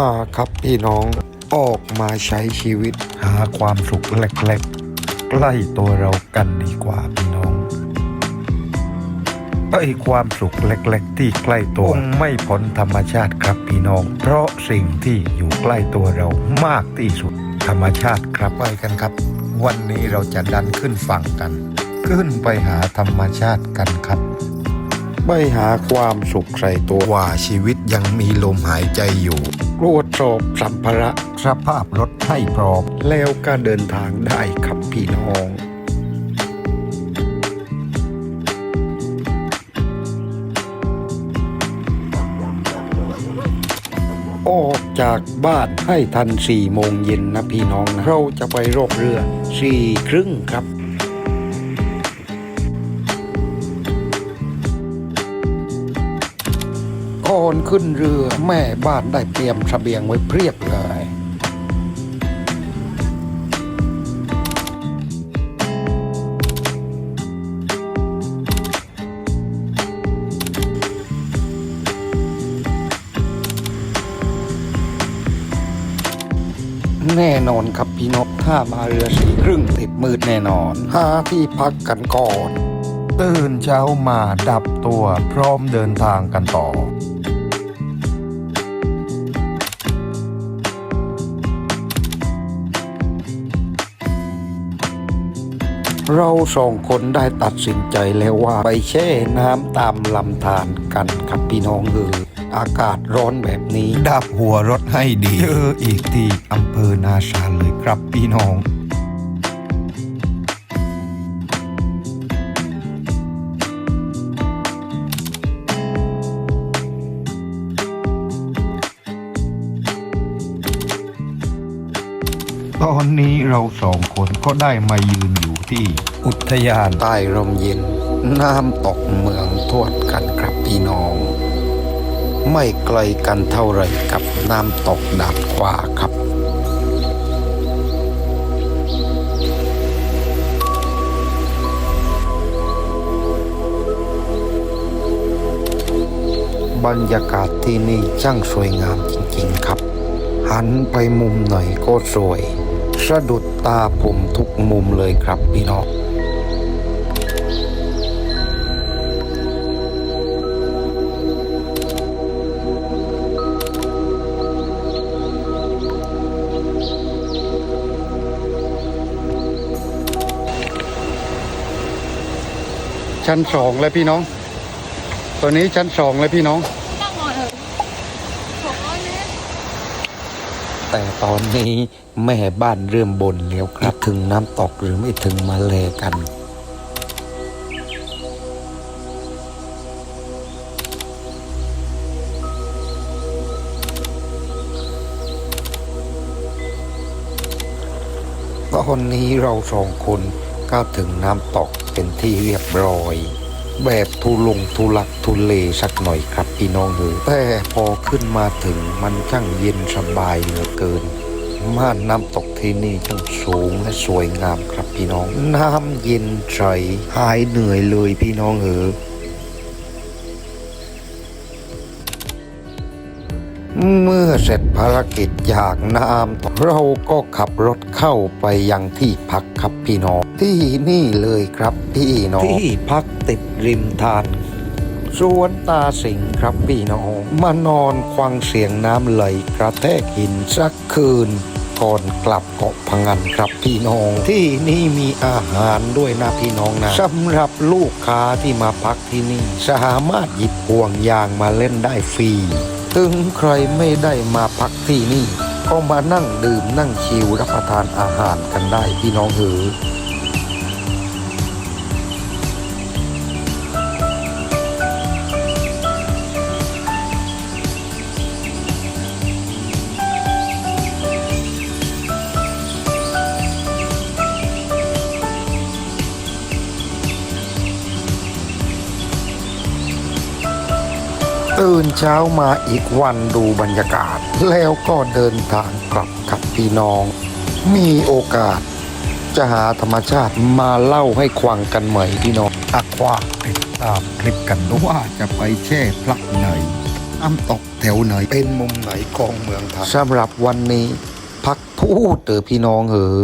มาครับพี่น้องออกมาใช้ชีวิตหาความสุขเล็กๆ ใกล้ตัวเรากันดีกว่าพี่น้องไอ้ความสุขเล็กๆ ที่ใกล้ตัวคงไม่พ้นธรรมชาติครับพี่น้อง เพราะสิ่งที่อยู่ใกล้ตัวเรามากที่สุด ธรรมชาติครับไปกันครับ วันนี้เราจะดันขึ้นฝั่งกัน ขึ้นไปหาธรรมชาติกันครับไปหาความสุขใส่ตัวว่าชีวิตยังมีลมหายใจอยู่ ตรวจสอบสัมภาระสภาพรถให้พร้อมแล้วก็เดินทางได้ครับพี่น้องออกจากบ้านให้ทันสี่โมงเย็นนะพี่น้องนะ เราจะไปรอบเรือสี่ครึ่งครับ อนขึ้นเรือแม่บ้านได้เตรียมเสบียงไว้เพียบเลยแน่นอนครับพี่นกถ้ามาเรือสี่ครึ่งติดมืดแน่นอน หาที่พักกันก่อน ตื่นเช้ามาดับตัวพร้อมเดินทางกันต่อ เราสองคนได้ตัดสินใจแล้วว่าไปแช่น้ำตามลำธารกันครับพี่น้องเอออากาศร้อนแบบนี้ดับหัวรถให้ดีเจออีกที่อำเภอนาชาเลยครับพี่น้อง ตอนนี้เราสองคนก็ได้มายืนอยู่ที่ อุทยานใต้ร่มเย็น น้ำตกเมืองทวดกันครับพี่น้อง ไม่ไกลกันเท่าไรกับน้ำตกดาดขวาครับบรรยากาศที่นี่ช่างสวยงามจริงๆครับ หันไปมุมไหนก็สวย สะดุดตาผมทุกมุมเลยครับพี่น้องชั้นสองเลยพี่น้อง ตัวนี้ชั้นสองเลยพี่น้อง นั่งนอนเถอะหกร้อยเมตร แต่ตอนนี้แม่บ้านเริ่มบ่นแล้วครับถึงน้ำตกหรือไม่ถึงมาเลกันตอนนี้เราสองคนก็ถึงน้ำตกเป็นที่เรียบร้อย แบบทุลงทุลักทุเลสักหน่อยครับพี่น้องเออแต่พอขึ้นมาถึงมันช่างเย็นสบายเหลือเกินม่านน้ำตกที่นี่ช่างสูงและสวยงามครับพี่น้อง น้ำเย็นใสหายเหนื่อยเลยพี่น้องเออ เมื่อเสร็จภารกิจจากน้ำเราก็ขับรถเข้าไปยังที่พักครับพี่น้อง ที่นี่เลยครับพี่น้องที่พักติดริมทานสวนตาสิงห์ครับพี่น้องมานอนควังเสียงน้ำไหลกระแทกหินสักคืนก่อนกลับเกาะพังงันครับพี่น้อง ที่นี่มีอาหารด้วยนะพี่น้องนะสำหรับลูกค้าที่มาพักที่นี่ สามารถหยิบห่วงยางมาเล่นได้ฟรี ถึงใครไม่ได้มาพักที่นี่ ก็มานั่งดื่มนั่งชิวรับประทานอาหารกันได้พี่น้องเหือ ตื่นเช้ามาอีกวันดูบรรยากาศ แล้วก็เดินทางกลับกับพี่น้อง มีโอกาส จะหาธรรมชาติมาเล่าให้ควังกันใหม่พี่น้องอักว่าติดตามคลิปกันว่าจะไปแช่พลักไหนน้ำตกแถวไหนเป็นมุมไหนของเมืองไทยสำหรับวันนี้ พักพูดเตอพี่น้องเหอะ